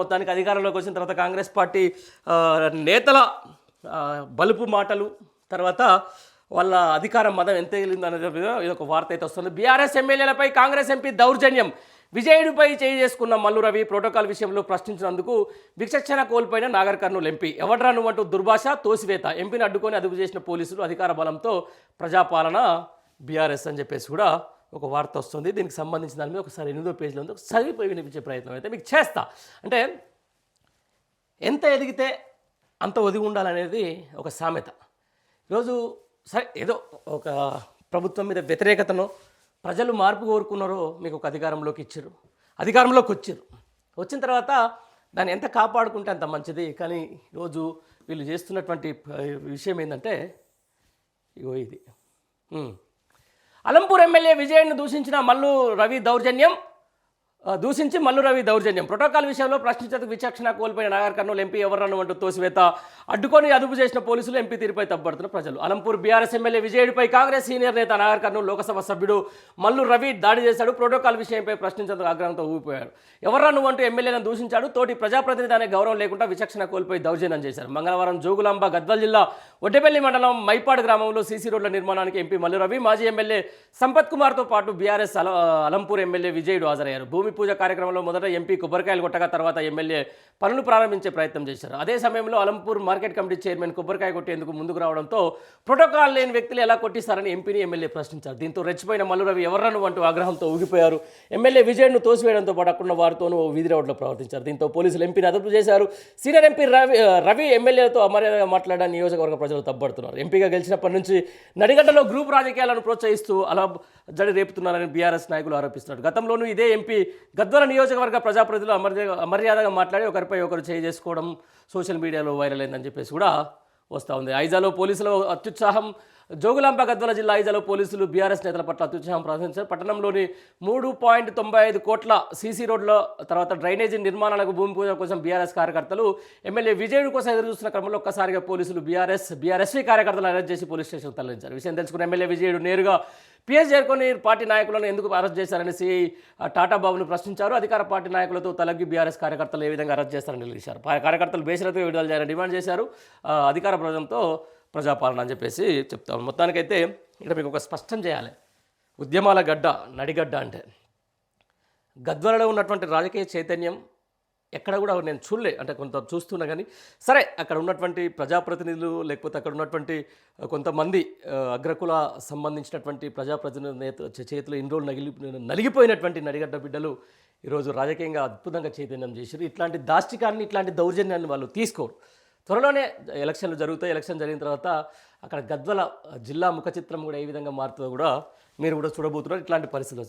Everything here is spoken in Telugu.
మొత్తానికి అధికారంలోకి వచ్చిన తర్వాత కాంగ్రెస్ పార్టీ నేతల బలుపు మాటలు తర్వాత వాళ్ళ అధికారం మదం ఎంత వెళ్ళింది అనేది మీద ఇది ఒక వార్త అయితే వస్తుంది. బీఆర్ఎస్ ఎమ్మెల్యేలపై కాంగ్రెస్ ఎంపీ దౌర్జన్యం. విజయుడిపై చేయి చేసుకున్న మల్లు రవి ప్రోటోకాల్ విషయంలో ప్రశ్నించినందుకు విచక్షణ కోల్పోయిన నాగర్ కర్నూలు ఎంపీ. ఎవడ్రా నువ్వంటూ దుర్భాష తోసివేత. ఎంపీని అడ్డుకొని అదుపు చేసిన పోలీసులు అధికార బలంతో ప్రజాపాలన బీఆర్ఎస్ అని చెప్పేసి కూడా ఒక వార్త వస్తుంది. దీనికి సంబంధించిన దాని మీద ఒకసారి ఎనిమిదో పేజీలో ఉంది. ఒకసారి వినిపించే ప్రయత్నం అయితే మీకు చేస్తా. అంటే ఎంత ఎదిగితే అంత ఒదిగి ఉండాలనేది ఒక సామెత. ఈరోజు సరే ఏదో ఒక ప్రభుత్వం మీద వ్యతిరేకతను ప్రజలు మార్పు కోరుకున్నారో మీకు ఒక అధికారంలోకి ఇచ్చారు. అధికారంలోకి వచ్చారు. వచ్చిన తర్వాత దాన్ని ఎంత కాపాడుకుంటే అంత మంచిది. కానీ ఈరోజు వీళ్ళు చేస్తున్నటువంటి విషయం ఏంటంటే ఇగో ఇది. అలంపూర్ ఎమ్మెల్యే విజయన్ను దూషించిన మల్లు రవి దౌర్జన్యం దూషించి మల్లు రవి దౌర్జన్యం. ప్రోటోకాల్ విషయంలో ప్రశ్నించేందుకు విచక్షణ కోల్పోయిన నాగర్ కర్నూలు ఎంపీ ఎవరన్నా అంటూ తోసివేత అడ్డుకొని అదుపు చేసిన పోలీసులు ఎంపీ తీరుపై తప్పబడుతున్న ప్రజలు. అలంపూర్ బీఆర్ఎస్ ఎమ్మెల్యే విజయుడిపై కాంగ్రెస్ సీనియర్ నేత నాగర్ కర్నూలు లోకసభ సభ్యుడు మల్లు రవి దాడి చేశాడు ప్రోటోకాల్ విషయంపై ప్రశ్నించేందుకు ఆగ్రహంతో ఊగిపోయాడు. ఎవరన్ను అంటూ ఎమ్మెల్యేలను దూషించాడు తోటి ప్రజాప్రతినిధి అనే గౌరవం లేకుండా విచక్షణ కోల్పోయి దౌర్జన్యం చేశారు. మంగళవారం జోగులాంబ గద్వాల్ జిల్లా ఒడ్డెపల్లి మండలం మైపాడు గ్రామంలో సీసీ రోడ్ల నిర్మాణానికి ఎంపీ మల్లు రవి మాజీ ఎమ్మెల్యే సంపత్ కుమార్తో పాటు బీఆర్ఎస్ అల అలంపూర్ ఎమ్మెల్యే విజయుడు హాజరయ్యారు. భూమి పూజ కార్యక్రమంలో మొదట ఎంపీ కొబ్బరికాయలు కొట్టగా తర్వాత ఎమ్మెల్యే పనులు ప్రారంభించే ప్రయత్నం చేశారు. అదే సమయంలో అలంపూర్ మార్కెట్ కమిటీ చైర్మన్ కొబ్బరికాయ కొట్టేందుకు ముందుకు రావడంతో ప్రోటోకాల్ లేని వ్యక్తులు ఎలా కొట్టిస్తారని ఎంపీని ఎమ్మెల్యే ప్రశ్నించారు. దీంతో రెచ్చిపోయిన మల్లురవి ఎవర్రను అంటూ ఆగ్రహంతో ఊగిపోయారు. ఎమ్మెల్యే విజయ్ను తోసివేయడంతో పాటు అక్కడున్న వారితోనూ ఓ వీధి రోడ్లో ప్రవర్తించారు. దీంతో పోలీసులు ఎంపీని అదుపు చేశారు. సీనియర్ ఎంపీ రవి రవి ఎమ్మెల్యేలతో అమర్యాదగా మాట్లాడని నియోజకవర్గ ప్రజలు తప్పబడుతున్నారు. ఎంపీగా గెలిచినప్పటి నుంచి నడిగడ్డలో గ్రూప్ రాజకీయాలను ప్రోత్సహిస్తూ అలా జడి రేపుతున్నారని బీఆర్ఎస్ నాయకులు ఆరోపిస్తున్నారు. గతంలోనూ ఇదే ఎంపీ గద్వాల నియోజకవర్గ ప్రజాప్రతినిధులు అమర్య అమర్యాదగా మాట్లాడి ఒకరిపై ఒకరు చేయి చేసుకోవడం సోషల్ మీడియాలో వైరల్ అయిందని చెప్పేసి కూడా వస్తూ ఉంది. ఐజాలో పోలీసులు అత్యుత్సాహం. జోగులాంబ గద్వాల జిల్లా ఐజాలో పోలీసులు బీఆర్ఎస్ నేతల పట్ల అత్యుత్సాహం ప్రదర్శించారు. పట్టణంలోని మూడు పాయింట్ తొంభై ఐదు కోట్ల సీసీ రోడ్ల తర్వాత డ్రైనేజీ నిర్మాణాలకు భూమి పూజ కోసం బీఆర్ఎస్ కార్యకర్తలు ఎమ్మెల్యే విజయుడు కోసం ఎదురు చూస్తున్న క్రమంలో ఒక్కసారిగా పోలీసులు బీఆర్ఎస్ బీఆర్ఎస్వి కార్యకర్తలు అరెస్ట్ చేసి పోలీస్ స్టేషన్ తరలించారు. విషయం తెలుసుకున్న ఎమ్మెల్యే విజయుడు నేరుగా పిఎస్ చేరుకొని పార్టీ నాయకులను ఎందుకు అరెస్ట్ చేశారని టాటా బాబును ప్రశ్నించారు. అధికార పార్టీ నాయకులతో తలగ్గి బీఆర్ఎస్ కార్యకర్తలు ఏ విధంగా అరెస్ట్ చేస్తారని నిలిచారు కార్యకర్తలు బేషరతుగా విడుదల చేయాలని డిమాండ్ చేశారు. అధికార ప్రజలతో ప్రజాపాలన అని చెప్పేసి చెప్తాం మొత్తానికైతే ఇక్కడ మీకు ఒక స్పష్టం చేయాలి. ఉద్యమాల గడ్డ నడిగడ్డ అంటే గద్వాలలో ఉన్నటువంటి రాజకీయ చైతన్యం ఎక్కడ కూడా నేను చూడలే. అంటే కొంత చూస్తున్నా కానీ సరే అక్కడ ఉన్నటువంటి ప్రజాప్రతినిధులు లేకపోతే అక్కడ ఉన్నటువంటి కొంతమంది అగ్రకుల సంబంధించినటువంటి ప్రజాప్రతినిధుల నేత చేతిలో ఇన్ని రోజులు నగిలి నలిగిపోయినటువంటి నడిగడ్డ బిడ్డలు ఈరోజు రాజకీయంగా అద్భుతంగా చైతన్యం చేశారు ఇట్లాంటి దాష్టికాన్ని ఇట్లాంటి దౌర్జన్యాన్ని వాళ్ళు తీసుకోరు. త్వరలోనే ఎలక్షన్లు జరుగుతాయి. ఎలక్షన్ జరిగిన తర్వాత అక్కడ గద్వల జిల్లా ముఖ చిత్రం కూడా ఏ విధంగా మారుతుందో కూడా మీరు కూడా చూడబోతున్నారు. ఇట్లాంటి పరిస్థితులు